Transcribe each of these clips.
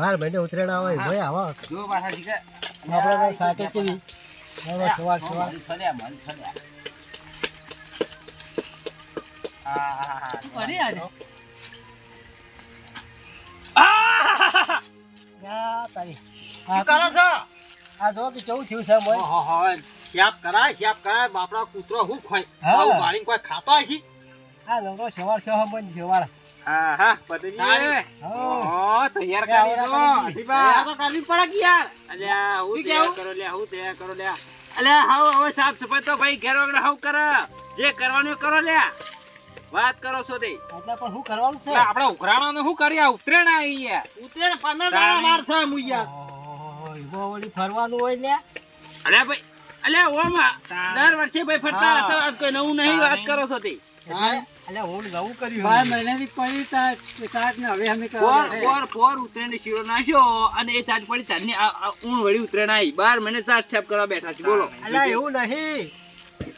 બાર મહિને ઉતરેણા હોય ભાઈ આવા જો પાછા જીગર આપણે સાથે કેવી હવે સવાર સવાર ફર્યા, મારી ફર્યા. હા, હા, હા. યા તારી શું કરો છો? આ જો કે કેવું થયું છે મોય ઓહો, શ્યાપ કરાય, શ્યાપ કરાય. બાપડા કૂતરો હું ખાય? હા. આવું ખાતો હશે? આ નવરો સવાર સવાર હા, હા, પતિજી. હો તૈયાર કરી દો, કરી તો કરવી પડે કે યાર. અલ્યા, હું કેવું? કરો લ્યા, હું તૈયાર કરો લ્યા. અલ્યા, હાવ હવે સાફ સફાઈ તો ભાઈ ઘેર વગર હાવ કરે. જે કરવાનું કરો લ્યા. વાત કરો છો તે. એટલે પણ શું કરવાનું છે ઉઘરાણો શું કર્યા ઉતરેણ આવી યાર ઉતરેણ પંદર દાડા વાર છે હું યાર. વળી ફરવાનું હોય ને અલ્યા ભાઈ, અલ્યા ઓમ દર વર્ષે ભાઈ ફરતા હતા, કોઈ નવું નહીં વાત કરો છો તે. એટલે હું નવું કર્યું બાર મહિનાથી કોઈ તા- ને હવે અમે પોર પોર પોર ઉતરેને શીરો નાખ્યો અને એ ચાટ પડી તારની આ- આ ઊણ વળી ઉતરેણ આવી બાર મહિને ચાટ છાપ કરવા બેઠા છે બોલો. એટલે એવું નહીં.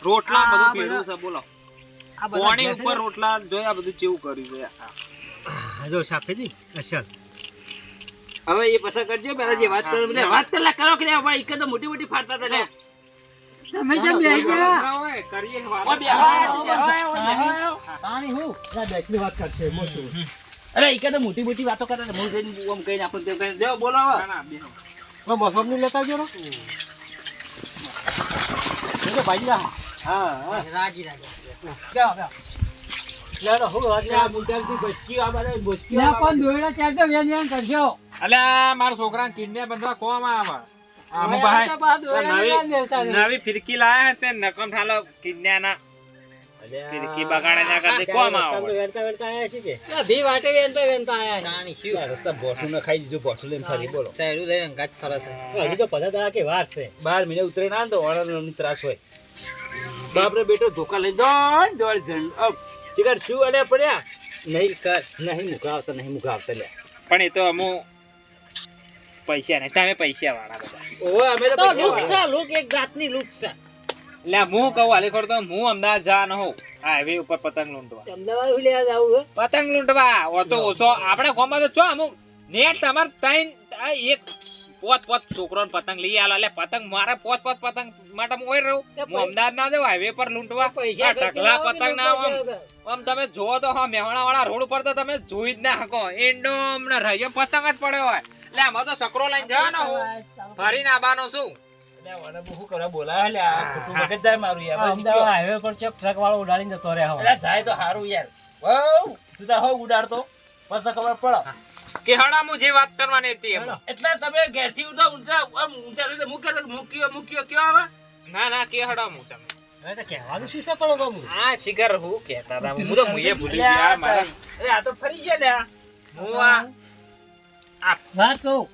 રોટલા બધું ભેળું છે બોલો. પાણી ઉપર? રોટલા જોયા બધું કેવું કર્યું છે જો સાફેદી અસલ. હવે એ પસાર કરજો પેલા જે વાત કરો વાત કલાક કરો કે ભાઈ એક તો મોટી મોટી ફાટતા હતા. તમે જેમ બેહી ગયા. હોય, કરીએ વાત. પાણી? હું? ના બેટની વાત કરશે મોટું અરે એક તો મોટી મોટી વાતો કરે ને હું જઈને આમ કઈ નાખું તેમ કઈ દેવો બોલો હવે. ના, ના, મોસમની? લેતા જો ભાઈ લા હા હા. રાજી રાજી. જાઓ જાઓ તો મારા છોકરાને કિડનેપ બધા કોમ આવે? આમ ભાઈ નવી નવી ફિરકી લાયા તે નકમ થાલો કિડનેના ફિરકી બગાડે ના કરતી. કોમ આવો વેડતા વેડતા આયા છે કે? ભી વાટે વેનતા વેનતા આયા છે. આ રસ્તા બોઠું ન ખાઈ દીધું બોઠું લઈને ફરી બોલો. ચાયરું લઈને અંગાત ફરે છે. હજી તો પંદર દાડા કે વાર છે. બાર મહિને ઉતરે ના તો વાળાનો ત્રાસ હોય. બાપરે બેટો ધોકા લઈ દોડ દોડ જણ અબ શિકાર શું અડે પડ્યા? નહીં કર. નહીં મુકા આવતા નહીં મુકાવતા લે પણ એ તો અમુ પૈસા નહીં તમે પૈસા વાળા બધા. ઓવે અમે તો તો લુક છે લુક એક જાતની લુક છે. એટલે હું કહું હાલી ખોર તો હું અમદાવાદ જા ન હોઉં હાઈવે ઉપર પતંગ લૂંટવા. અમદાવાદ લેવા જાવું પતંગ લૂંટવા. ઓ તો ઓછો આપણે ગામમાં તો ચો અમુક નેટ તમાર ત્રણ એક પોત પોત છોકરો પતંગ લઈ આલો. એટલે પતંગ મારે પોત પોત પતંગ માટે હું ઓય રહું. હું અમદાવાદ ના જાઉં હાઈવે પર લૂંટવા. પૈસા આ પતંગ ના આમ. આમ તમે જોવો તો હા મેહોણા વાળા રોડ પર તો તમે જોઈ જ ના શકો. એન્ડો હમણાં રહ્યો પતંગ જ પડ્યો હોય. એટલે આમાં તો સકરો લઈને જવાનો હું. ફરીને આવવાનો છું લે, વાળા બહુ શું કરવા બોલાવે લે આ ખોટું મગજ જાય મારું યાર. આ અમદાવાદ. હાઈવે પર ચોક ટ્રક વાળો ઉડાડીને જતો રહે હવે એટલે જાય તો સારું યાર. વહુ, તું તાર હો ઉડાડતો. પછી ખબર પડે. કે હડા હું જે વાત કરવાની હતી એમ. એટલે તમે ઘેરથી ઊંચા ઊંચા આમ ઊંચા થઈને મૂક્યો મૂક્યો મૂક્યો કયો આવે? ના ના કે હડા હું તમે તો કહેવાનું શું છે પણ બાબુ શિખર હું કેતા હું તો મુએ ભૂલી ગયા મારા. આ તો ફરી ગયા હું આ વાત કહું?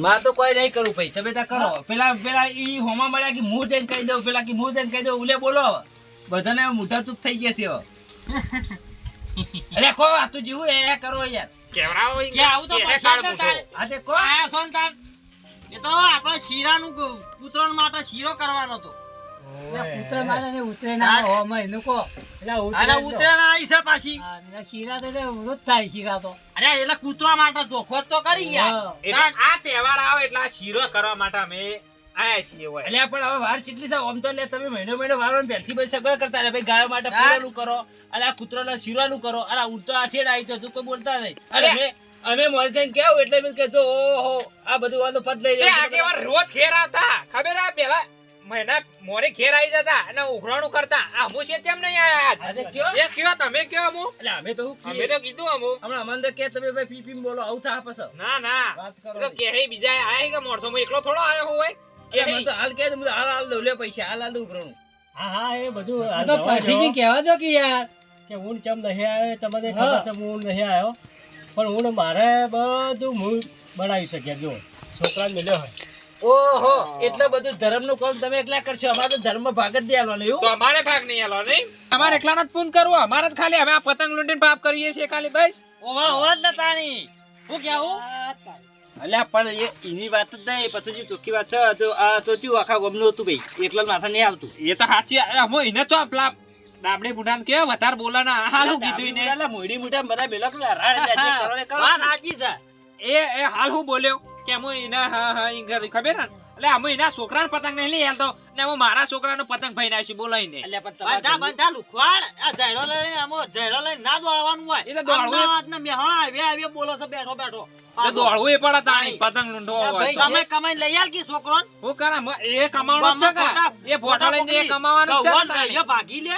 માં તો કોઈ નહીં કરું ભાઈ. તમે ત્યાં કરો. પેલા પેલા ઈ હોમાં મળ્યા કે મું જઈને કહી દઉં પેલા કે મું જઈને કહી દઉં. ઉલે બોલો. બધાને મુદ્દા ચૂપ થઈ ગયા છે. અરે કો આ તું જીવું એ કરો યાર. કેવડાવો કે આવું તો. આ તે કો આયા છો ને એ તો આપણો શીરાનું ક- માટે શીરો કરવાનો હતો. ઉતરે મારે ને ઉતરે ના હો મહિનું કો એટલે ઉતરે અને જ ઉતરાણ આવી છે પાછી. શીરા તો એટલે થાય શીરા તો. અરે એટલે કૂતરા માટે ચોખવટ તો કરી યાર. આ તહેવાર આવે એટલે આ શીરો કરવા માટે અમે આયા છીએ હોય. અલ્યા પણ હવે વાર કેટલી છે? આમ તો લે તમે મહિનો મહિનો વાર બેઠી બધી સગવડ કરતા રહે ભાઈ ગાયો માટે પૂરેલું કરો અને આ કૂતરાના શીરાનું કરો. અને આ ઉડતો આઠેડ આવી તો કોઈ બોલતા નહીં. અરે. અમે અમે કેવું એટલે મેં કહેતો ઓહો આ બધું વાળું પદ લઈ રહ્યા રોજ ઘેર આવતા. ખબર આ પેલા મહિના મોરે ઘેર આવી જતા અને ઉઘરાણું કરતા. આ હું છે કેમ નહીં આયા? એ કયો તમે કયો અમુ? એટલે અમે તો અમે તો કીધું? અમુ. હમણાં અમને કે તમે ભાઈ પી પી બોલો આવું થાય પછી. ના ના. વાત કરો. તો કે હે બીજા આયા કે મોરસો હું એકલો થોડો આયો હોય કે મને તો હાલ કે હાલ હાલ દઉં લે પૈસા હાલ હાલ ઉઘરાણું. હા હા એ બધું આ આ તો પાઠીજી કહેવા દો કે યાર. કે હું ચમ નહીં આવ્યો તમને ખબર છે હું નહીં આવ્યો. પણ હું મારે બધું હું બનાવી શક્યા જો છોકરા મળ્યો હોય. ઓહો એટલે બધું ધર્મનું કામ તમે એકલા કરશો? અમારે તો ધર્મ ભાગ જ દેવાનો એવું? તો અમારે ભાગ નહીં આલો નહીં? અમારે એકલાનો જ ફોન કરવો અમારે જ ખાલી. હવે આ પતંગ લૂંટીને પાપ કરીએ છીએ ખાલી બસ. ઓવા ઓવા જ તાણી. હું કેવું અલ્યા પણ એ એની વાત જ નહીં. પછી ચોખ્ખી વાત છે તો આ તો થયું આખા ગામનું હતું ભાઈ? એકલા માથા નહીં આવતું. એ તો સાચી હું એને તો પેલા ડાબડી બુઢાને કે વધારે બોલાના. હાલ હું કીધું એને. મોડી મોયડી મોઢા બધા બેલા કરો. વાત સાચી છે. એ એ હાલ હું બોલ્યો. કે હું એના હા હા ઈ ઘર ખબર ને એટલે અમે એના છોકરાનો પતંગ નહીં લઈ તો ને હું મારા છોકરાનો પતંગ ભાઈ નાખી બોલાઈને એટલે પણ તમારે બંધા બંધા લુખવાડ. આ ઝેડો લઈને આમો ઝેડો લઈને ના દોડવાનું હોય. એ તો દોડવું. અમદાવાદના મેહોણા હાઈવે હાઈવે બોલો છે બેઠો બેઠો. દોડવું એ પડે તાણી પતંગ લૂંટવો કમાઈ કમાઈ લઈ આલ કી છોકરોને. હું કરે એ કમાવાનો છે એ ફોટો લઈને એ કમાવાનું છે ને ભાગી લે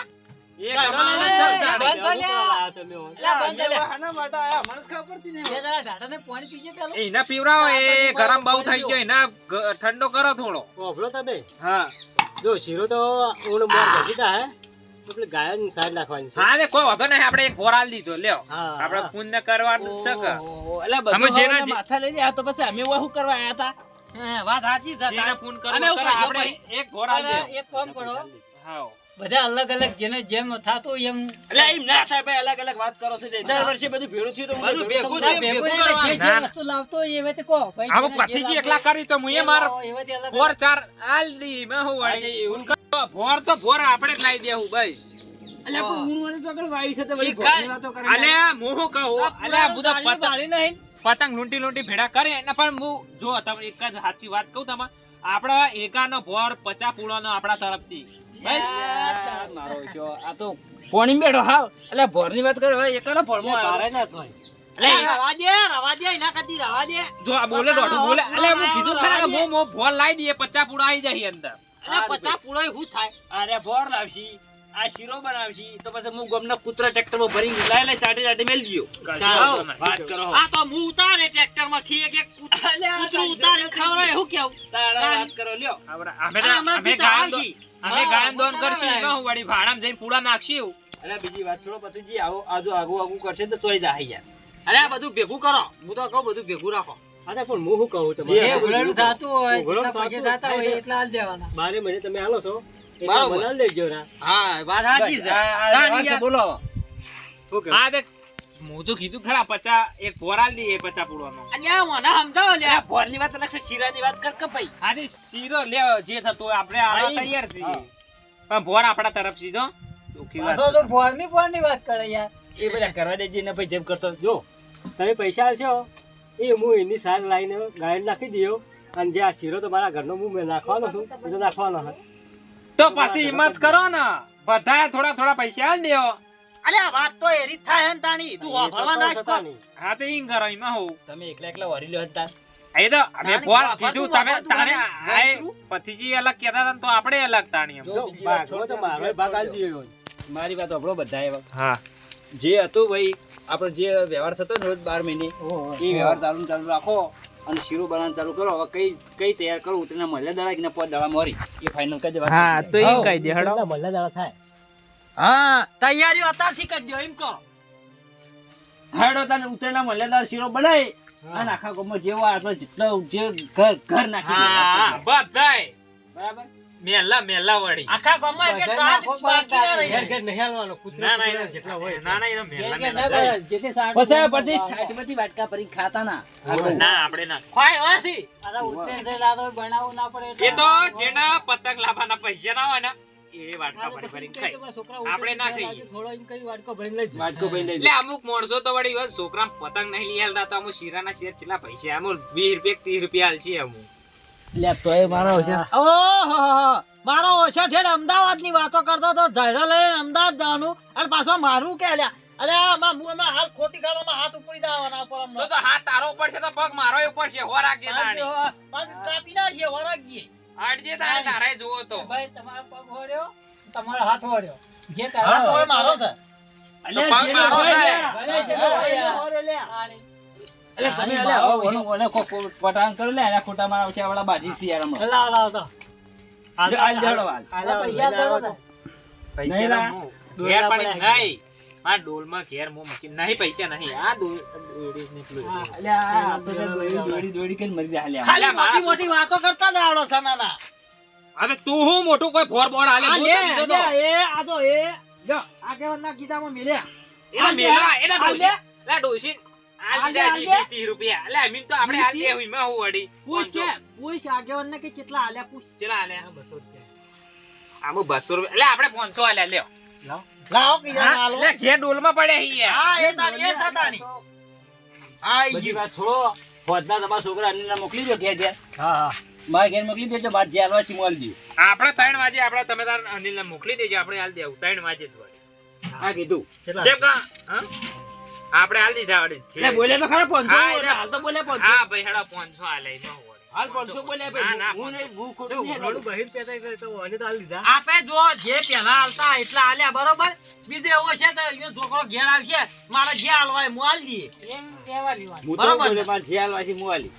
ગરમ બહુ થઈ ગયો એના ઠંડો કરો થોડો. હોભળો તમે. હા. જો શીરો તો મોર હે. ગાયન સાઈડ નાખવાની છે. હા કોઈ વાંધો નહીં આપણે એક ભોરાલ દીધો લ્યો. આપણે. પુણ્ય કરવાનું છે કે. એટલે બધું જેના માથા તો પછી અમે શું કરવા આયા હતા? વાત સાચી છે પૂન કરે. એક એક કામ કરો. હા. બધા અલગ અલગ જેને જેમ થતું હોય એમ એટલે એમ ના થાય ભાઈ અલગ અલગ વાત કરો છો. દર વર્ષે બધું ભેળું થયું તો હું બધું ભેગું ભેળું ભેગું જે જે વસ્તુ લાવતો હોય એ વેતે કો ભાઈ આવો પથીજી એકલા કરી તો હું એ માર અલગ. ચાર આલ દી મે હું વાળી એવું ભોર તો ભોર આપણે જ લાવી દેવું બસ. અલે પણ હું. વાળી તો આગળ વાઈ છે તો ભાઈ શીખાય. તો કરે. અલે મોહ કહો. અલે બધા સારી નહીં. પતંગ લૂંટી લૂંટી ભેડા કરે. ને પણ હું જો તમે એક જ સાચી વાત કહું તમે આપણા એકાનો ભોર પચા પૂળાનો આપણા તરફથી. મારો છો આ તો પોણી બેઠો હાવ એટલે ભોરની વાત કરે હવે એકાનો ભોરમાં આવ્યો. ના થાય. એટલે અરે, રવા દે રવા દે એના કરતી રવા દે. જો આ બોલે દોઢું બોલે. અલે હું કીધું ખરા કે હું હું ભોર લાવી દઈએ પચા પૂળા આવી જાય અંદર. અરે પચાસ પૂળોય શું થાય? અરે ભોર લાવશી આ શીરો બનાવશી તો પછી હું ગમના ભરી લાય ચાટે ચાટે મેલ ગયો વાત કરો આ તો હું ઉતારે ટ્રેક્ટરમાંથી એક એક કૂતરું અલ્યા, કૂતરું ઉતારીને ખવડાવે, શું કેવું? વાત કરો લ્યો. અમે અને તો- હમણાં અમે ગાયન દોન કરશું એમાં હું વળી ભાડામાં જઈને પૂળા નાખશું અરે બીજી વાત છોડો પતુજી આવો આજુ આગુ આગુ કરશે તો ચોઈ જાય યાર. અરે આ બધું ભેગું કરો. હું તો કહું બધું ભેગું રાખો. અરે પણ હું શું કહું તમને જે થતું હોય હોય. એટલા આલ દેવાના. મહિને તમે હાલો છો. બરાબર. મને લેજો રા. હા વાત સાચી છે. આ- આ તાણી વાત છે, યાર. બોલો. હા તે હું તો કીધું ખરા પચા એક પચા અલ્યા મને સમજાવો અરે લ્યા ભોરની વાત છે શીરાની વાત કર કે ભાઈ? શીરો લે જે થતો આપણે તૈયાર છીએ. પણ આપણા વાત કરે યાર. એ બધા કરવા દેજે ને ભાઈ જેમ કરતો જો તમે પૈસા આલશો એ હું એની સાર લાવીને ગાયન નાખી દયો. અને જે આ શીરો તો મારા ઘરનો હું મેં નાખવાનો છું એ તો નાખવાનો તો પછી હિંમત કરો ને. બધા થોડા થોડા પૈસા આલ દેવો અલ્યા વાત તો એરી જ થાય ને તાણી. તું વાપરવા ના કર. હા તે ઈન કરો. એમાં હો તમે એકલા એકલા વરી લ્યો હતા એ તો અમે તાણી કીધું તમે તારે આય પતિજી અલગ કહેતા હતા તો આપણે અલગ તાણી જો ભાગમાં તો મારો ભાગ આલી દીધો મારી વાત આપણો બધા એવા હા. જે હતું ભાઈ આપણો જે વ્યવહાર થતો ને રોજ બાર મહિને એ વ્યવહાર ચાલુ ચાલુ રાખો અને શીરું બનાવવાનું ચાલુ કરો. હવે કઈ કઈ તૈયાર કરું? ઉતરીને મળે દાડા કે પોત દાડા મરી એ ફાઇનલ કહી દેવા હા તો એ કહી દે હડો. મલ્લા દાડા થાય. હા તૈયારીઓ અત્યારથી કરી દો એમ કહો. હાડો તને ઉતરેલા મળેદાર શીરો બનાવી અને આખા ગામમાં જેવો આટલો જેટલો જે ઘર ઘર નાખી બધાય. બરાબર? મેલા મેલા વળી. આખા ગામમાં એક ચાટ બાકી ના રહી ઘર ઘર નહીં હાલવાનો કૂતરા ના ના જેટલા હોય. ના ના એ મેલા કે મેલા ના બસ, પછી પછી બનાવો. સાઠમાંથી વાટકા ભરી ખાતા ના. ના આપણે ના. ખાય વાસી. અરે ઉતરેલ થઈ લાદો હોય, ના પડે એ તો જેના પતંગ લાવવાના પૈસા ના હોય ને એ વાટકા ભરી ભરી ખાય આપણે ના ખાઈએ. થોડો એમ કરી વાટકો ભરીને લઈ વાટકો ભાઈ લઈ એટલે અમુક માણસો તો વળી બસ છોકરા પતંગ નહીં લઈ આલતા તો અમુક શીરાના શેર કેટલા પૈસા અમુક વીસ રૂપિયા ત્રીસ રૂપિયા આલશી અમુક. લે તોય મારો છે ઓહો મારો ઓછો ઠેડ અમદાવાદની વાતો કરતો તો ઝાયરો લઈને અમદાવાદ જવાનું. અને પાછો મારું કે અલ્યા. હું હાલ ખોટી ગાળોમાં હાથ ઉપડી દેવાના ઉપર અમને. તો તો હાથ તારો ઉપર છે તો પગ મારો ઉપર છે. હો રાખજે તાણી. હાડજે તાણે તારે જોવો તો ભાઈ તમારો પગ હોડ્યો તમારો હાથ હોડ્યો જે હાથ હોય મારો છે અલ્યા, પગ મારો છે. લે. ભલે જેટલો હોય લે. અલે તમે અલે કો- કો- પટાણ કરો લે એના ખોટા મારા છે વાળા બાજી શિયાળામાં લાવ લાવ તો હાલ જડો હાલ. આ પૈસા પૈસા નહીં લા. નહીં આ ડોલમાં ઘેર મો મૂકી નહીં પૈસા નહીં આ દોડી આ દોડી દોડી મરી જાય. ખાલી મોટી મોટી વાતો કરતા જ આવડો છે નાના અરે તું હું મોટું કોઈ ફોર બોર હાલે આ હું લે, તો લીધો તો. લે, એ આ તો એ જો આગેવાનના ગીતામાં મિલ્યા એના આ લે, મેલા આ. એલા ડોશી આ આ લે, લીધા આ છે લે. 20 રૂપિયા એટલે અમીન તો આપણે હાલ વીસ? દેવું એમાં હું પૂછ પાંચસો. આલ્યા પૂછ ચેલા હાલ્યા આમાં 200 એટલે આપણે 500 હાલ્યા લ્યો લાવો કિરણ આલો લે ઘેર ડોલમાં પડે હી હા એ તાણી એ સતાણી આઈ બધી વાત છોડો. ફોજના તમારા છોકરા અનિલને મોકલી દો ઘેર ઘેર. હા હા. મારા ઘેર મોકલી દેજો બાર જે હાલવા છે મોકલી દો આપણે ત્રણ વાગે આપણે તમે તાર અનિલને મોકલી દેજો આપણે હાલ દેવું. ત્રણ વાગે જ વળી. આ કીધું. જેમ કા હા? આપણે હાલ દીધા વળી. છે. બોલે તો ખરા પાંચસો હા, એટલે- હાલ તો બોલે પાંચસો હા ભાઈ હેડા પાંચસો હાલે નો. હાલ પાંચસો બોલે ભાઈ? હું નહીં હું ખોટું નહીં ઘણું બહિર પેતા કરે તો તો હાલ દીધા આપે જો જે પેલા હાલતા એટલા હાલ્યા બરોબર? બીજો એવો છે તો છોકરો ઘેર આવશે મારે જે હાલવાય હું હાલ દઈએ. બરોબર. જે હાલી.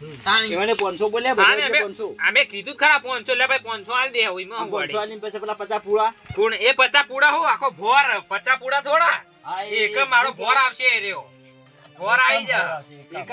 એમને પાંચસો બોલે પાંચસો. અમે કીધું ખરા પાંચસો લે ભાઈ પાંચસો હાલ દે હવે પાંચસો વળી. પછી પેલા પચાસ પૂરા. પણ એ પચા પૂડા હો આખો ભોર પચા પૂડા થોડા. એક મારો ભોર આવશે રહ્યો. ભોર આવી જા.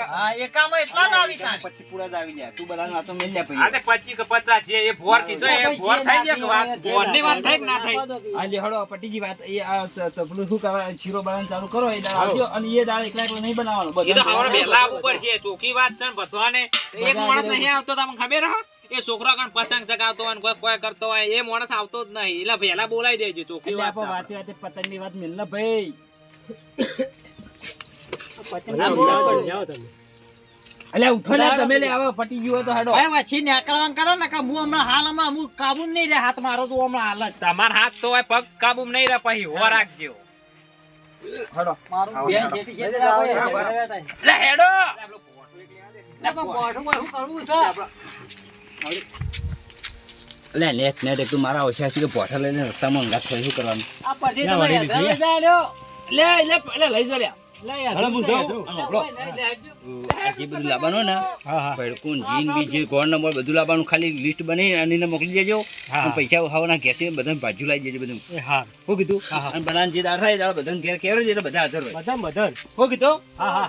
હા એકામાં એટલા જ આવી તાણી પછી પૂરા જ આવી જાય. તું બધાને આ મેલ લે પછી. આ તે કે પચાસ છે એ ભોર કીધો એ ભોર થઈ ગયા કે વાત ભોરની વાત થઈ કે ના થઈ? આ લે હળો પટીજી વાત એ આ ત- ત- શું કહેવાય શીરો બનાવવાનું ચાલુ કરો એ દાળ આવજો અને એ દાળ એકલા એકલા નહીં બનાવવાનો. એ તો બધા હવારે પડશે ચોખ્ખી વાત છે ને બધાને. એક માણસ નહીં આવતો તમને ખબર હા? એ છોકરો કણ પતંગ ચગાવતો હોય કોઈ કોઈ કરતો હોય એ માણસ આવતો જ નહીં. એટલે વહેલા બોલાવી દેજો ચોખ્ખી એટલે વાત છે વાતે વાતે પતંગની વાત મિલ ભાઈ. બધા અમદાવાદ જાઓ તમે. એટલે ઉઠો ને તમે લે આવો પટી ગયો તો હેડો. ભાઈ પછી નીકળવાનું કરો ને કે હું હમણાં હાલ હમણાં હું કાબુ નહીં રે હાથ મારો તો હમણાં હાલ જ. તમાર હાથ તો હોય પગ કાબુ નહીં રહે પછી હો રાખજો. હેડો. મારું બેન બેન શેઠી છે, શેઠી છે, આવે, છે, આવે. બરાબર થાય. એટલે હેડો. એટલે પણ બોઢું શું કરવું છે? લે નેટ નેટ એક તું મારા ઓછા છે કે પોઠા લઈને રસ્તામાં અંગાત થઈ શું કરવાનું? આ. લઈ જાઓ, લે લે લે લઈ જા લે યાર હું. જાઉં જે બધું લાવવાનું ને હા હા. ભડકું જીન બી જે ગોળ નંબર બધું લાવવાનું ખાલી લિસ્ટ બની અને એને મોકલી દેજો. હા. પૈસા ખાવાના ઘેર છે બધા ભાજુ લાવી દેજો બધું. હા. કીધું? હા, હા. અને બનાવવાનું જે દાળ થાય દાળ બધાને ઘેર કેવડે એટલે બધા હાજર હોય. બધા શું કીધું? હા હા.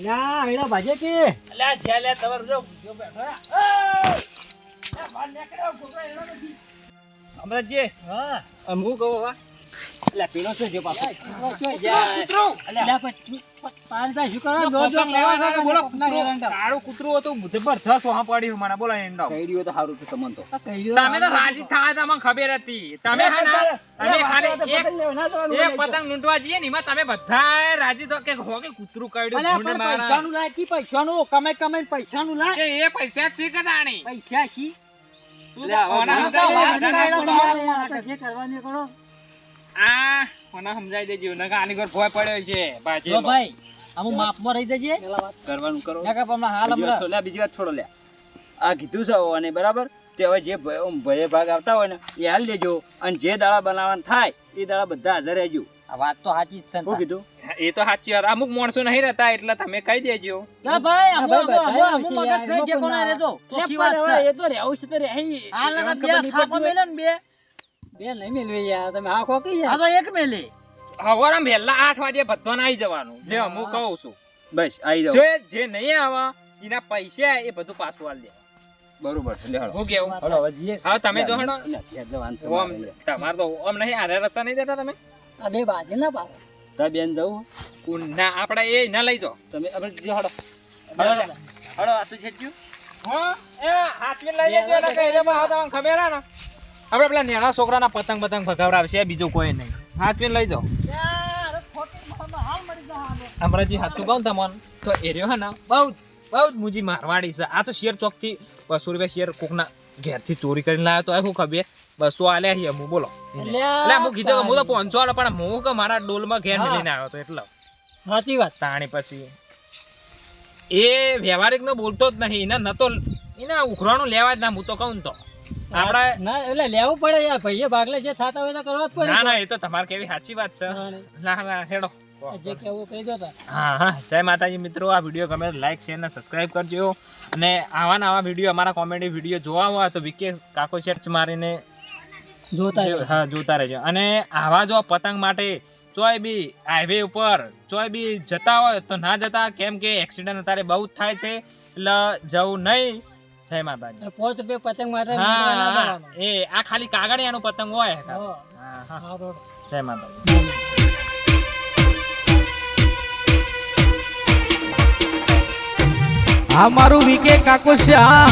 ના એના ભાજે કે. એટલે આ જ્યાં જો બેઠો હા. હું કહું હવે? એટલે પેલો શું જો પાછો. કૂતરો પછી પાંચ ભાઈ શું કરો? દોઢ દોઢ લેવા બોલો કાળો કૂતરો હતો કાળું કૂતરું હતું જબરદસ્ત વહાં પડ્યું મને બોલો એંડો કઈડ્યું તો સારું છે તમને તો. તમે તો રાજી થાય તમને ખબર હતી તમે હા ના અમે ખાલી એક એક પતંગ લૂંટવા જઈએ ને એમાં તમે બધા રાજી તો કે હો કે કૂતરું કાઢ્યું ભૂંડ મારા. પૈસાનું લાય કી પૈસાનું કમાઈ કમાઈ પૈસાનું લાય એ પૈસા છે કે દાણી પૈસા છે તું લે, તો હવે કોને મને તો સમજાવી વાત દે, નહીં બધાને? કાઢો. આપણે જે કરવાનું કરો. આ મને સમજાવી દેજો નકા આની ઘર ભોય પડ્યો છે ભાજી. ભાઈ અમુક માપમાં રહી જજે. કરવાનું કરો. નકા પણ હાલ અમરા વાત હમણાં છોડો, લે, બીજી વાત છોડો લે. આ કીધું છે અને બરાબર? તે હવે જે ભયે ભાગ આવતા હોય ને એ હાલ લેજો. અને જે દાડા બનાવવાનું થાય એ દાડા બધા હાજર રહેજો. વાત તો સાચી જ છે શું કીધું? એ તો સાચી વાત. અમુક માણસો નહીં રહેતા એટલે તમે કહી દેજો. ના ભાઈ અમુક મગજ કઈ એમાં ઠેકો રહેજો. એ તો રહેવું છે તો રહે. આ લગન બે થાપો મેલે ને બે. બે નહીં મેળવી યાર તમે આ ખોકી આ તો એક મેલે. હવારમાં વહેલા આઠ વાગે બધાને આવી જવાનું. લે હું. કહું છું. બસ આવી જાઓ. જો જે નહીં આવે એના પૈસા એ બધું પાછું આલ દે બરોબર છે લે હું કેવું? હળો હવે હા તમે જો હેડો. લે, ઘેર જવાનું છે ઓમ તમાર તો ઓમ નહીં આરે રસ્તા નહીં દેતા તમે? આ બે બાજુ ના પાડો. તાર બેન જવું? ના આપણે એ ના લઈ જાઓ. તમે આપણે જે હળો હળો હળો આ તો છે હા એ હાથમાં લઈ ને માં હે ને આપણે પેલા નાના છોકરાના પતંગ પતંગ ભગાવડાવશે બીજું કોઈ નહીં. હાથમાં લઈ જાઓ. અમરાજી હાથું કહું તમને તો એરિયો હે ને બહુ બહુ જ મુજી મારવાડી છે. આ તો શેર ચોકથી બસો રૂપિયા શેર કોકના ઘેરથી ચોરી કરીને લાવ્યો તો શું ખબર? બસો આલ્યા છીએ હું બોલો. એટલે હું કીધું કે હું તો પહોંચો આલો પણ હું કે મારા ડોલમાં ઘેર લઈને આવ્યો તો એટલે. સાચી વાત. તાણી પછી. એ વ્યવહારિક નો બોલતો જ નહીં એને નતો એને ઉઘરાણું લેવા જ ના હું તો કહું તો. આપડા ના એટલે લેવું પડે યાર. ભાઈએ ભાગલે જે થતા હોય કરવા જ પડે. ના ના એ તો તમારે કેવી સાચી વાત છે. ના ના હેડો. જે કેવું કહી દો હા હા. જય માતાજી મિત્રો આ વીડિયો ગમે લાઈક શેર ને સબસ્ક્રાઇબ કરજો. અને આવા નવા વીડિયો અમારા કોમેડી વીડિયો જોવા હોય તો વિકે કાકો સર્ચ મારીને જોતા હા જોતા રહેજો. અને આવા જો પતંગ માટે ચોય બી હાઈવે ઉપર ચોય બી જતા હોય તો ના જતા. કેમ કે એક્સિડન્ટ અત્યારે બહુ જ થાય છે. એટલે જવું નહીં. જય માતાજી પાંચ બે પતંગ માટે એ આ ખાલી કાગળિયાનું પતંગ હોય જય માતાજી આ મારું વીકે કાકો શ્યા.